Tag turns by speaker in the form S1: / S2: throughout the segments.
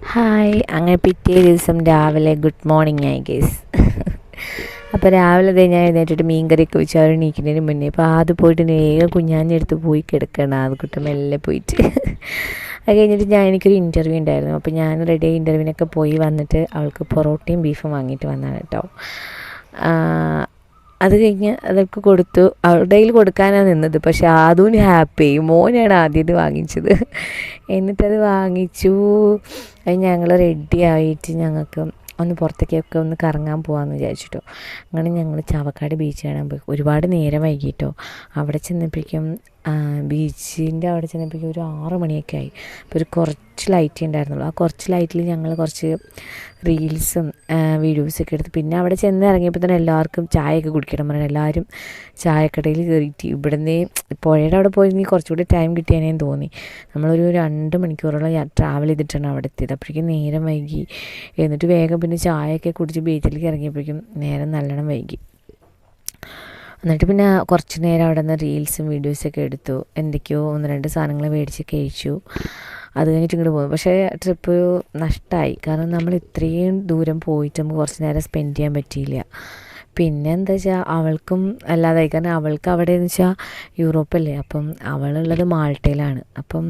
S1: Hi അങ്ങനെ പിറ്റേ ദിവസം രാവിലെ ഗുഡ് മോർണിംഗ് ആയി ഗേസ് അപ്പോൾ രാവിലെ തന്നെ ഞാൻ എഴുന്നേറ്റിട്ട് മീൻ കറിയൊക്കെ വെച്ച് അവർ എണീക്കുന്നതിന് മുന്നേ. അപ്പോൾ ആദ്യം പോയിട്ട് വേഗം കുഞ്ഞാഞ്ഞെടുത്ത് പോയി കിടക്കണം. അത് കുട്ടം മെല്ലെ പോയിട്ട്. അത് കഴിഞ്ഞിട്ട് ഞാൻ എനിക്കൊരു ഇന്റർവ്യൂ ഉണ്ടായിരുന്നു. അപ്പോൾ ഞാൻ റെഡി ഇന്റർവ്യൂവിനൊക്കെ പോയി വന്നിട്ട് അവൾക്ക് പൊറോട്ടയും ബീഫും വാങ്ങിയിട്ട് വന്നാണ് കേട്ടോ അത് കഴിഞ്ഞ് അതൊക്കെ കൊടുത്തു. അവിടെയിൽ കയ്യിൽ കൊടുക്കാനാണ് നിന്നത്. പക്ഷെ അതും ഹാപ്പി മോനാണ് ആദ്യം ഇത് വാങ്ങിച്ചത്. എന്നിട്ടത് വാങ്ങിച്ചു. അത് ഞങ്ങൾ റെഡി ആയിട്ട് ഞങ്ങൾക്ക് ഒന്ന് പുറത്തേക്കൊക്കെ ഒന്ന് കറങ്ങാൻ പോകാമെന്ന് വിചാരിച്ചിട്ടോ. അങ്ങനെ ഞങ്ങൾ ചാവക്കാട് ബീച്ച് കാണാൻ പോയി. ഒരുപാട് നേരം വൈകിട്ടോ. അവിടെ ചെന്നപ്പോഴേക്കും ബീച്ചിന്റെ അവിടെ ചെന്നപ്പോഴേക്കും ഒരു ആറ് മണിയൊക്കെ ആയി. അപ്പോൾ ഒരു കുറച്ച് ലൈറ്റ് ഉണ്ടായിരുന്നുള്ളൂ. ആ കുറച്ച് ലൈറ്റിൽ ഞങ്ങൾ കുറച്ച് റീൽസും വീഡിയോസൊക്കെ എടുത്ത് പിന്നെ അവിടെ ചെന്ന് ഇറങ്ങിയപ്പോൾ തന്നെ എല്ലാവർക്കും ചായയൊക്കെ കുടിക്കണം പറഞ്ഞു എല്ലാവരും ചായക്കടയിൽ കയറിയിട്ട്. ഇവിടുന്ന് പുഴയുടെ അവിടെ പോയിരുന്നെങ്കിൽ കുറച്ചുകൂടി ടൈം കിട്ടിയാനേന്ന് തോന്നി. നമ്മളൊരു രണ്ട് മണിക്കൂറോളം ട്രാവൽ ചെയ്തിട്ടാണ് അവിടെ എത്തിയത്. അപ്പോഴേക്കും നേരം വൈകി. എന്നിട്ട് വേഗം പിന്നെ ചായയൊക്കെ കുടിച്ച് ബീച്ചിലേക്ക് ഇറങ്ങിയപ്പോഴേക്കും നേരം നല്ലോണം വൈകി. എന്നിട്ട് പിന്നെ കുറച്ച് നേരം അവിടെ നിന്ന് റീൽസും വീഡിയോസൊക്കെ എടുത്തു. എന്തൊക്കെയോ ഒന്ന് രണ്ട് സാധനങ്ങൾ മേടിച്ച് കഴിച്ചു. അത് കഴിഞ്ഞിട്ട് ഇങ്ങോട്ട് പോകുന്നു പക്ഷേ ട്രിപ്പ് നഷ്ടമായി കാരണം നമ്മൾ ഇത്രയും ദൂരം പോയിട്ട് നമുക്ക് കുറച്ച് നേരം സ്പെൻഡ് ചെയ്യാൻ പറ്റിയില്ല. പിന്നെ എന്താ വെച്ചാൽ അവൾക്കും അല്ലാതായി. കാരണം അവൾക്ക് അവിടെ എന്ന് വെച്ചാൽ യൂറോപ്പല്ലേ. അപ്പം അവളുള്ളത് മാൾട്ടയിലാണ്. അപ്പം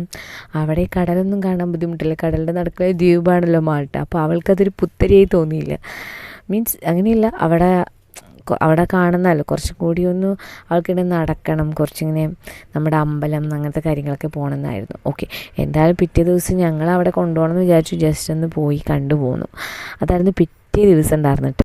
S1: അവിടെ കടലൊന്നും കാണാൻ ബുദ്ധിമുട്ടില്ല. കടലിന്റെ നടക്കുന്ന ദ്വീപാണല്ലോ മാൾട്ട. അപ്പോൾ അവൾക്കതൊരു പുത്തരിയായി തോന്നിയില്ല. മീൻസ് അങ്ങനെയില്ല. അവിടെ അവിടെ കാണുന്നതല്ലോ. കുറച്ചും കൂടി ഒന്ന് ആൾക്കിടെ നടക്കണം. കുറച്ചിങ്ങനെ നമ്മുടെ അമ്പലം അങ്ങനത്തെ കാര്യങ്ങളൊക്കെ പോകണമെന്നായിരുന്നു ഓക്കെ. എന്തായാലും പിറ്റേ ദിവസം ഞങ്ങൾ അവിടെ കൊണ്ടുപോകണം എന്ന് വിചാരിച്ചു. ജസ്റ്റ് ഒന്ന് പോയി കണ്ടു പോന്നു അതായിരുന്നു പിറ്റേ ദിവസം ഉണ്ടായിരുന്നിട്ട്